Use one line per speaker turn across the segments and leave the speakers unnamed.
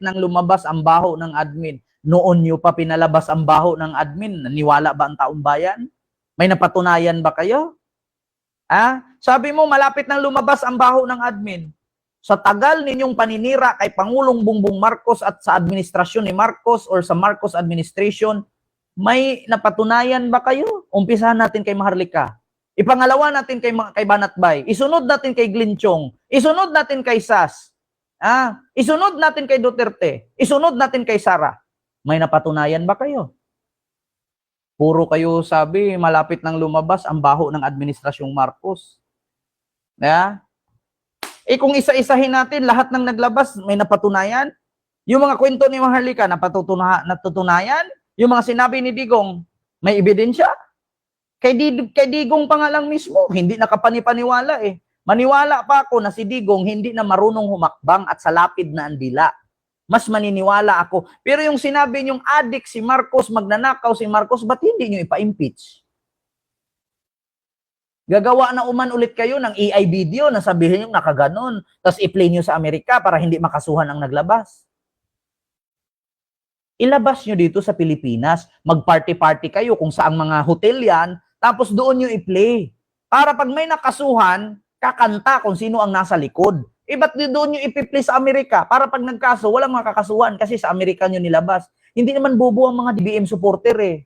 nang lumabas ang baho ng admin. Noon nyo pa pinalabas ang baho ng admin. Naniwala ba ang taong bayan? May napatunayan ba kayo? Ah, sabi mo malapit nang lumabas ang baho ng admin. Sa tagal ninyong paninira kay Pangulong Bongbong Marcos at sa administrasyon ni Marcos or sa Marcos administration, may napatunayan ba kayo? Umpisahan natin kay Maharlika. Ipangalawa natin kay, kay Banatbay. Isunod natin kay Glinchong. Isunod natin kay Sas. Ah, isunod natin kay Duterte. Isunod natin kay Sara. May napatunayan ba kayo? Puro kayo sabi, malapit nang lumabas ang baho ng administrasyong Marcos. Yeah? Eh kung isa-isahin natin, lahat ng naglabas, may napatunayan. Yung mga kwento ni Maharlika, napatutuna, natutunayan. Yung mga sinabi ni Digong, may ebidensya. Kay, Di- kay Digong pa nga lang mismo, hindi nakapanipaniwala eh. Maniwala pa ako na si Digong hindi na marunong humakbang at sa lapid na ang dila. Mas maniniwala ako. Pero yung sinabi niyong adik si Marcos, magnanakaw si Marcos, ba't hindi niyo ipa-impeach? Gagawa na uman ulit kayo ng AI video na sabihin yung nakaganon, tapos i-play nyo sa Amerika para hindi makasuhan ang naglabas. Ilabas nyo dito sa Pilipinas, mag-party-party kayo kung saang mga hotel yan, tapos doon nyo i-play. Para pag may nakasuhan, kakanta kung sino ang nasa likod. Eh, ba't doon nyo ipi-play sa Amerika? Para pag nagkaso, walang makakasuhan kasi sa Amerika nyo nilabas. Hindi naman bobo ang mga DBM supporter eh.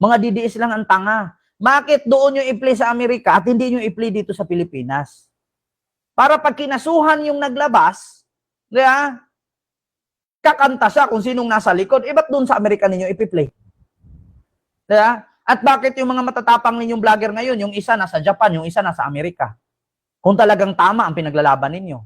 Mga DDS lang ang tanga. Bakit doon nyo i-play sa Amerika at hindi nyo i-play dito sa Pilipinas? Para pag kinasuhan yung naglabas, ba? kakanta siya kung sinong nasa likod, eh ba't doon sa Amerika ninyo ipi-play? Ba? At bakit yung mga matatapang ninyong vlogger ngayon, yung isa nasa Japan, yung isa nasa Amerika? Kung talagang tama ang pinaglalaban ninyo.